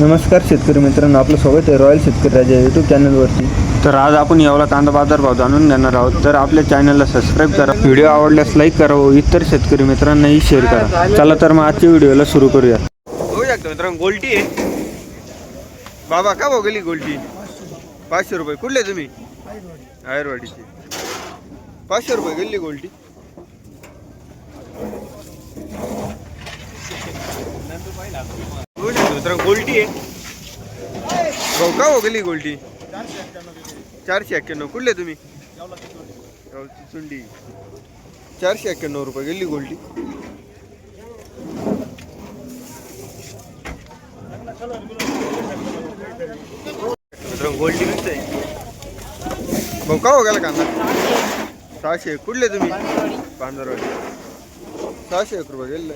नमस्कार शेतकरी मित्रांनो आपलं स्वागत आहे रॉयल शेतकरी राजा यूट्यूब चॅनलवरती तर आज आपण यावला कांदा बाजार भाव जाणून घेणार आहोत. तर आपल्या चॅनलला सबस्क्राईब करा. व्हिडिओ आवडल्यास लाईक करा व इतर शेतकरी मित्रांनाही शेअर करा. चला तर मग आजच्या व्हिडिओला सुरू करूया. होऊ शकतो मित्रांनो गोल्टी आहे. बाबा का गेली गोल्टी? पाचशे रुपये. कुठले तुम्ही? आयरवाडीची. पाचशे रुपये गेली गोल्टी. होऊ गोल्टी आहे. भाऊ का हो गेली गोल्टी. चारशे एक्क्याण्णव. कुठले तुम्ही? चुंडी. चारशे एक्क्याण्णव रुपये गेली गोल्टी. गोल्टी गोल्डी मिक्स आहे भाऊ का हो गेला कांदा. सहाशे कुठले तुम्ही? पांढरवाडी. सहाशे एक रुपये गेले.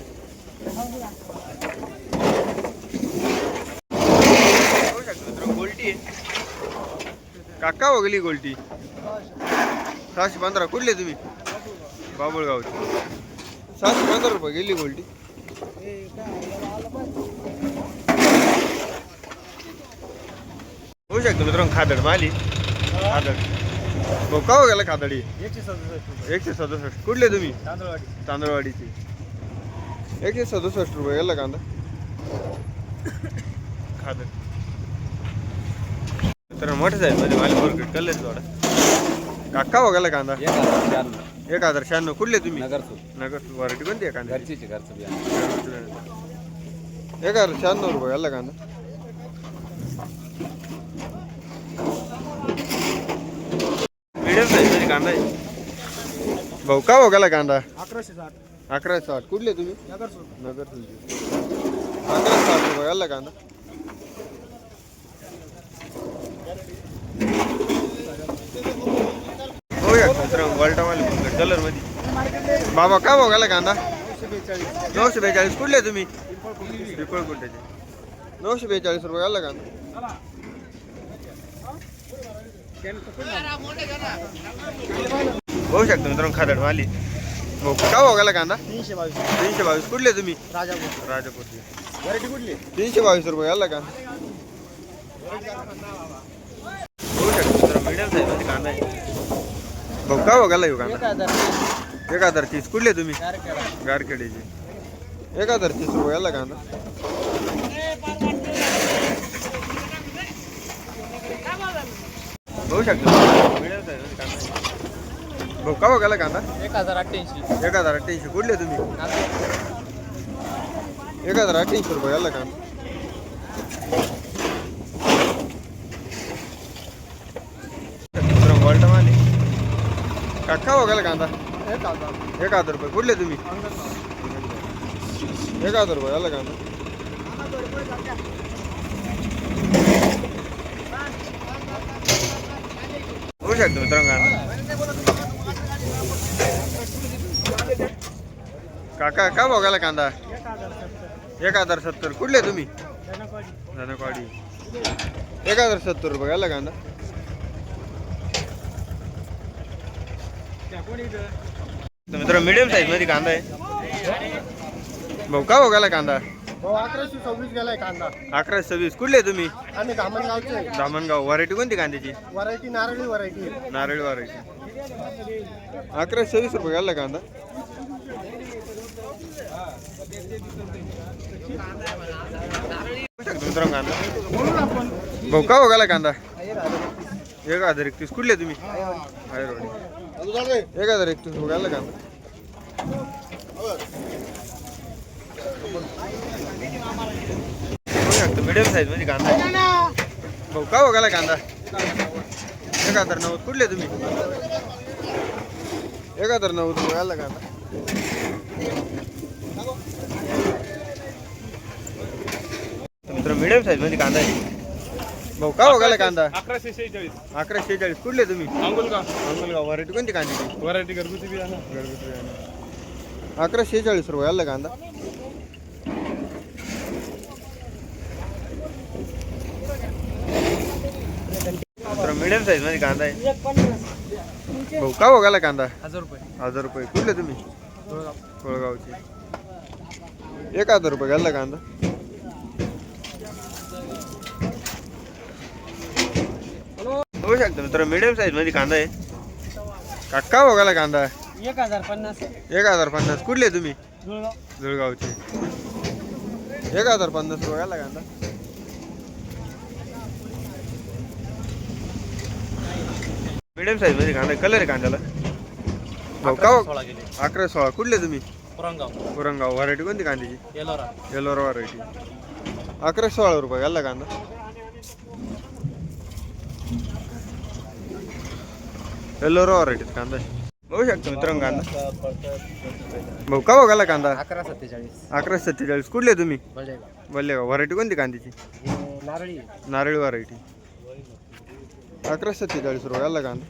गोल्टी आहे. काका हो गेली गोल्टी. सहाशे पंधरा कुठले तुम्ही? बाबुळगावची. सहाशे पंधरा रुपये गेली गोल्टी. होऊ शकतो मित्रांनो खादड माली. खादड. भाऊ का हो गेला खादडी एकशे सदुसष्ट. कुठले तुम्ही? तांदळवाडीची. एकशे सदुसष्ट रुपये गेला कांदा. खादड. तर मोठे साहेबमध्ये माल मार्केट कल्ले थोडा काका हो गेला कांदा? एक हजार शहाण्णव. कुठले तुम्ही? नगर व्हरायटी कोणती आहे कांदा एक हजार शहाण्णव रुपये गेला कांदा. मिडियम साईजमध्ये कांदा आहे. भाऊ का हो गेला कांदा? अकराशे साठ. अकरा साठ. कुठले तुम्ही? नगर नगर अकरा साठ रुपये गेला कांदा. हो या मित्रांनो वल्टावाले कलरमध्ये. बाबा का भाऊ गेला कांदा? नऊशे बेचाळीस. कुठले तुम्ही? पिपळ कुठल्याचे नऊशे बेचाळीस रुपये गेला कांदा. होऊ शकतो मित्रांनो खादड माली हो का गेला कांदा? तीनशे बावीस. तीनशे बावीस. कुठले तुम्ही? राजापूर. राजापूरची. व्हरायटी कुठली? तीनशे बावीस रुपये आला का होऊ शकतो मित्रांनो मीडियम साईजमध्ये कांदा आहे. भाऊ का बघायला येऊ एक कांदा? एक हजार तीस. कुठले तुम्ही? गारखेडीचे. एक हजार तीस रुपये आला कांदा. होऊ शकतो. भाऊ का बघायला कांदा? एक हजार अठ्ठ्याऐंशी. एक हजार अठ्ठ्याऐंशी. कुठले तुम्ही? एक हजार अठ्ठ्याऐंशी रुपये आला कांदा मित्रांनो, वॉल्टा माल आहे. काका बघायला कांदा. एक हजार एक हजार रुपये. कुठले तुम्ही? एक हजार रुपये आला कांदा. होऊ शकतो मित्रांनो कांदा. काका का बघायला कांदा? एक हजार सत्तर. कुठले तुम्ही? धनकवाडी. एक हजार सत्तर रुपये आला कांदा. तर मित्र मिडियम साईजमध्ये कांदा आहे. भाऊ का बघायला कांदा? भाऊ अकराशे सव्वीस गेलाय कांदा. अकरा सव्वीस. कुठले तुम्ही? आम्ही धामणगावचे. धामणगाव. व्हरायटी कोणती कांद्याची? व्हरायटी नारळी व्हरायटी नारळी व्हरायटी अकरा सव्वीस रुपये घालला कांदा. मित्रांनो कांदा? आपण भाऊ का बघायला कांदा? एक हजार एकतीस. कुठले तुम्ही? एक हजार एकतीस बघायला कांदा मिडियम साईजमध्ये कांदा. भाऊ का बघायला कांदा? एक हजार नव्वद कुठले तुम्ही? एक हजार नव्वद बघायला कांदा. मित्र मिडियम साईजमध्ये कांदा आहे. भाऊ का बघायला कांदा? अकराशे शेहेचाळीस. अकरा शेहेचाळीस. कुठले तुम्ही? अंगुलगाव अंगलगाव व्हरायटी कोणती कांद्याची व्हरायटी घरगुती बियाणं. घरगुती बियाणं. अकरा शेहेचाळीस रुपये आला कांदा. मिडियम साईजमध्ये कांदा आहे. भाऊ का बघायला कांदा? हजार रुपये. हजार रुपये. कुठले तुम्ही. कोळगावचे एक हजार रुपये घालला कांदा. बघू शकता मित्र. मिडियम साईजमध्ये कांदा आहे. काका बघायला कांदा एक हजार पन्नास. एक हजार पन्नास. कुठले तुम्ही? जुळगाव. जुळगावचे. एक हजार पन्नास बघायला कांदा. मिडियम साईजमध्ये कांदा. कलर आहे कांद्याला? सोळा गेले. अकरा सोळा. कुठले तुम्ही? पुरंगाव. औरंगाव व्हरायटी कोणती कांद्याची? येलोरा येलोरा व्हरायटी अकरा सोळा रुपये. घालला कांदा. येलोरा व्हरायटीत कांदा. बघू शकतो मित्रांनो कांदा भाऊ का बघायला कांदा अकरा सत्तेचाळीस अकरा सत्तेचाळीस कुठले तुम्ही बोलले का व्हरायटी कोणती कांद्याची नारळी नारळी व्हरायटी अकरा सत्तेचाळीस रुपये घालला कांदा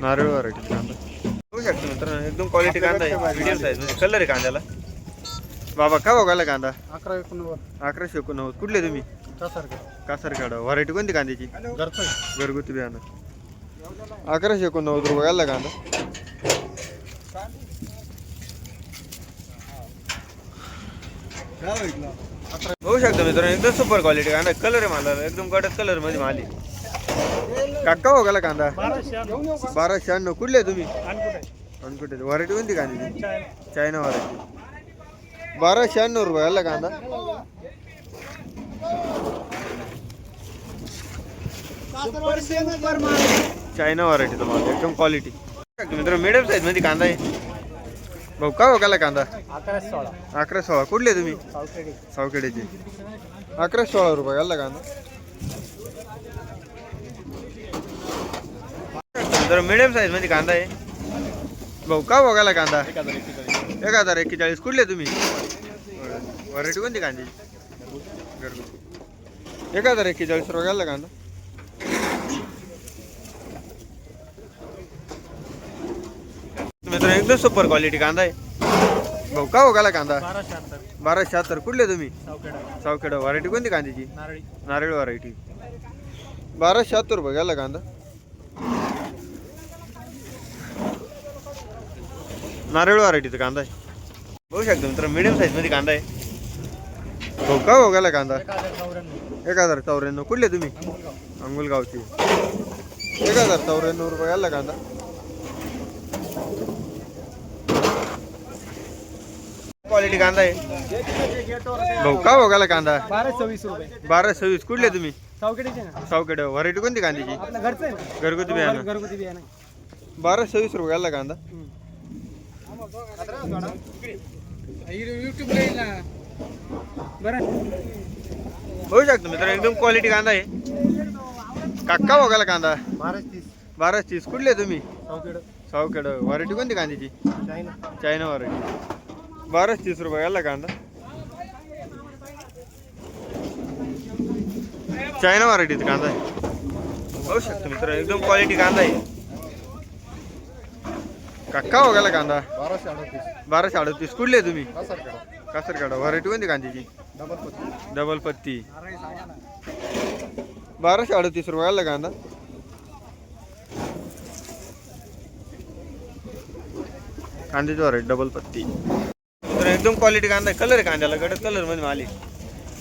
नारळ व्हरायटी कांदा बघू शकतो मित्रांनो एकदम क्वालिटी कांदा आहे मीडियम साईज म्हणजे कलर आहे कांद्याला बाबा का बघायला कांदा अकरा एकोणनव्वद अकराशे एकोणनव्वद कुठले तुम्ही सारखं कासारखेड व्हरायटी कोणती कांद्याची? घरचं घरगुती बियाणं. अकराशे एकोणनव्वद रुपये. घालला कांदा. बघू शकतो मित्रांनो एकदम सुपर क्वालिटी कांदा. कलर आहे मला एकदम कडक कलरमध्ये माली काका बघायला कांदा. बारा शहाण्णव कुठले तुम्ही? कुठे? व्हरायटी कोणती कांद्याची? चायना. व्हरायटी बारा शहाण्णव रुपये. घालला कांदा. चायना व्हरायटी तुम्हाला एकदम क्वालिटी मित्र मिडियम साईजमध्ये कांदा आहे. भाऊ का बघायला कांदा? अकरा सोळा. अकरा सोळा. कुठले तुम्ही? सावखेडी. सावखेड्याचे अकरा सोळा रुपये घालला कांदा. तर मिडियम साईजमध्ये कांदा आहे. भाऊ का बघायला कांदा? एक हजार एक्केचाळीस. कुठले तुम्ही? व्हरायटी कोणती कांदी एक हजार एक्केचाळीस रुपये कांदा. मित्र एकदम सुपर क्वालिटी कांदा आहे. भाऊ का बघायला कांदा? बारा शहात्तर कुठले तुम्ही? सावखेडा. व्हरायटी कोणती कांद्याची? नारळी. व्हरायटी बारा शहात्तर रुपये घ्यायला कांदा. नारळ व्हरायटीचा कांदा आहे. बघू शकतो मित्र मिडियम साईजमध्ये कांदा आहे. हो का हो गेला कांदा? एक हजार चौऱ्याण्णव. कुठले तुम्ही? अंगुलगावची. एक हजार चौऱ्याण्णव रुपये घ्यायला कांदा. क्वालिटी कांदा आहे? भाऊ का हो गेला कांदा? बारा सव्वीस रुपये. बारा सव्वीस कुठले तुम्ही? ना. सावखेड व्हरायटी कोणती कांद्याची? आपलं घरचं आहे ना? घरगुती बियाणं. घरगुती बियाणं. बारा सव्वीस रुपये घालला कांदा? युट्यूबला येईल ना बरं होऊ शकतो मित्र एकदम क्वालिटी कांदा आहे. काका बघायला कांदा? बारा तीस बारा तीस कुठले तुम्ही? सावखेड सावखेड व्हरायटी कोणती कांद्याची? चायना. China variety. बारा तीस रुपये घालला कांदा. चायना व्हरायटीचा कांदा आहे. होऊ शकतो मित्र एकदम क्वालिटी कांदा आहे. काका बघायला कांदा. बाराशे अडतीस. बाराशे अडतीस. कुठले तुम्ही? कासरकाडा व्हरायटी कोणती कांद्याची? डबल पत्ती. डबल पत्ती. बाराशे अडतीस रुपयाला कांदा. कांद्याची व्हरायटी डबल पत्ती. एकदम क्वालिटी कांदा कलर आहे कांद्याला. गडद कलरमध्ये माली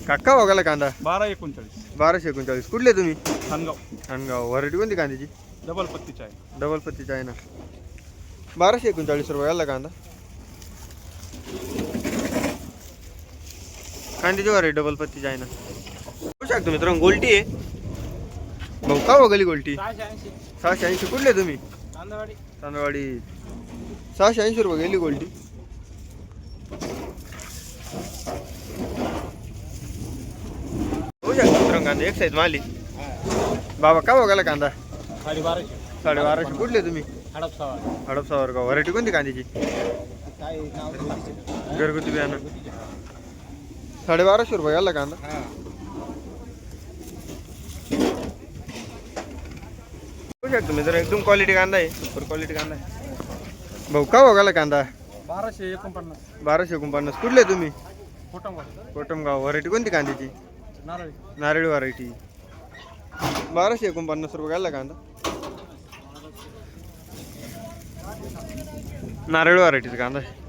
काका बघायला कांदा? बारा एकोणचाळीस. बाराशे एकोणचाळीस. कुठले तुम्ही? खानगाव. खानगाव. व्हरायटी कोणती कांद्याची? डबल पत्तीचा आहे. डबल पत्तीची आहे ना. बाराशे एकोणचाळीस रुपयाला कांदा. कांद्याची व्हरायटी डबल पत्तीची आहे ना. बघू शकतो मित्रांनो गोल्टी आहे. भाऊ का बघली गोल्टी? सहाशे ऐंशी. कुठले तुम्ही? तांदवाडी तांदवाडी सहाशे ऐंशी रुपये गेली गोल्टी. कांदा एक साईज माली बाबा का बघायला कांदा? साडे बाराशे साडे बाराशे कुठले तुम्ही? हडपसावा हडपसावर का? व्हरायटी कोणती कांद्याची? घरगुती बियाणं. साडेबाराशे रुपये घाला कांदा? बघू शकतो मी जरा एकदम क्वालिटी कांदा आहे. सुपर क्वालिटी कांदा आहे. भाऊ का बघायला कांदा? बाराशे एकोणपन्नास. बाराशे एकोणपन्नास. कुठले तुम्ही? कोटमगाव. कोटमगाव. व्हरायटी कोणती कांद्याची? नारळी. नारळी व्हरायटी बाराशे एकोणपन्नास रुपये घाला कांदा. नारळ व्हरायटीचा कांदा. आहे